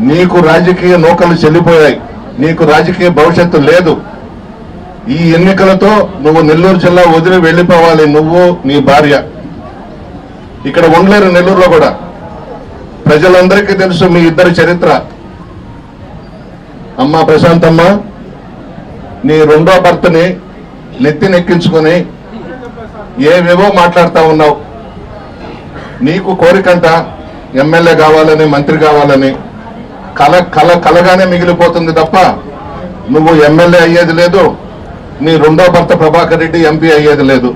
నీకు రాజకీయ నౌకలు చెల్లిపోయాయి. నీకు రాజకీయ భవిష్యత్తు లేదు. ఈ ఎన్నికలతో నువ్వు నెల్లూరు జిల్లా వదిలి వెళ్ళిపోవాలి. నువ్వు నీ భార్య. ఇక్కడ ఉండలేరు నెల్లూరులో కూడా. ప్రజలందరికీ తెలుసు మీ ఇద్దరి చరిత్ర. అమ్మ ప్రశాంతమ్మ నీ రెండో భర్తని నెత్తినెక్కించుకొని ఏవేవో మాట్లాడుతా ఉన్నావు. నీకు కోరికంట ఎమ్మెల్యే కావాలని మంత్రి కావాలని కల కల కలగానే మిగిలిపోతుంది తప్ప నువ్వు ఎమ్మెల్యే అయ్యేది లేదు నీ రెండో భర్త ప్రభాకర్ రెడ్డి ఎంపీ అయ్యేది లేదు.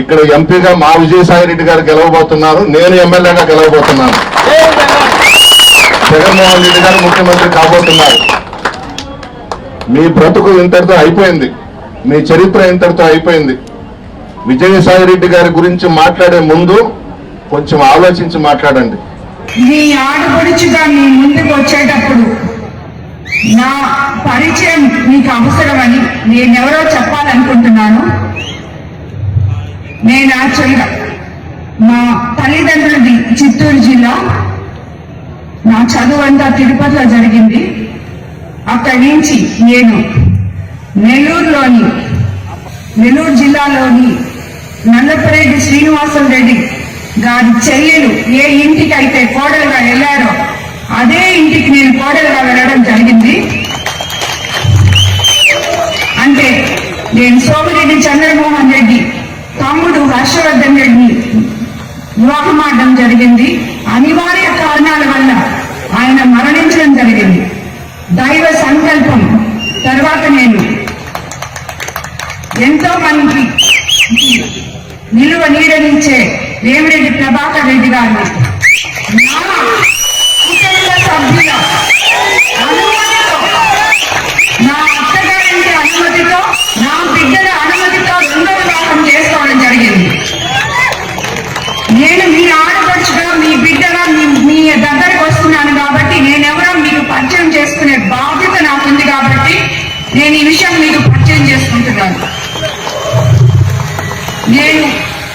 ఇక్కడ ఎంపీగా మా విజయసాయి రెడ్డి గారు గెలవబోతున్నారు నేను ఎమ్మెల్యేగా గెలవబోతున్నాను. జగన్మోహన్ రెడ్డి గారు ముఖ్యమంత్రి కాబోతున్నారు. మీ బ్రతుకు ఇంతటితో అయిపోయింది మీ చరిత్ర ఇంతటితో అయిపోయింది. విజయసాయి రెడ్డి గారి గురించి మాట్లాడే ముందు కొంచెం ఆలోచించి మాట్లాడండి. మీ ఆడపడుచుగా మీ ముందుకు వచ్చేటప్పుడు నా పరిచయం మీకు అవసరమని నేనెవరో చెప్పాలనుకుంటున్నాను. నేను యాక్చువల్గా మా తల్లిదండ్రులది చిత్తూరు జిల్లా. నా చదువు అంతా తిరుపతిలో జరిగింది. అక్కడి నుంచి నేను నెల్లూరులోని నెల్లూరు జిల్లాలోని నల్లపరెడ్డి శ్రీనివాసం రెడ్డి గారి చెల్లెలు ఏ ఇంటికి అయితే కోడలుగా అదే ఇంటికి నేను కోడలుగా వెళ్ళడం జరిగింది. అంటే నేను సోమిరెడ్డి చంద్రమోహన్ రెడ్డి తమ్ముడు హర్షవర్ధన్ రెడ్డి వివాహమాడడం జరిగింది. అనివార్య కారణాల వల్ల ఆయన మరణించడం జరిగింది. దైవ సంకల్పం తర్వాత నేను ఎంతో మందికి నిలువ నీడనిచ్చే వేమిరెడ్డి ప్రభాకర్ రెడ్డి గారిని నేను ఈ విషయం మీకు పరిచయం చేసుకుంటున్నాను. నేను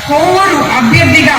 కోవూరు అభ్యర్థిగా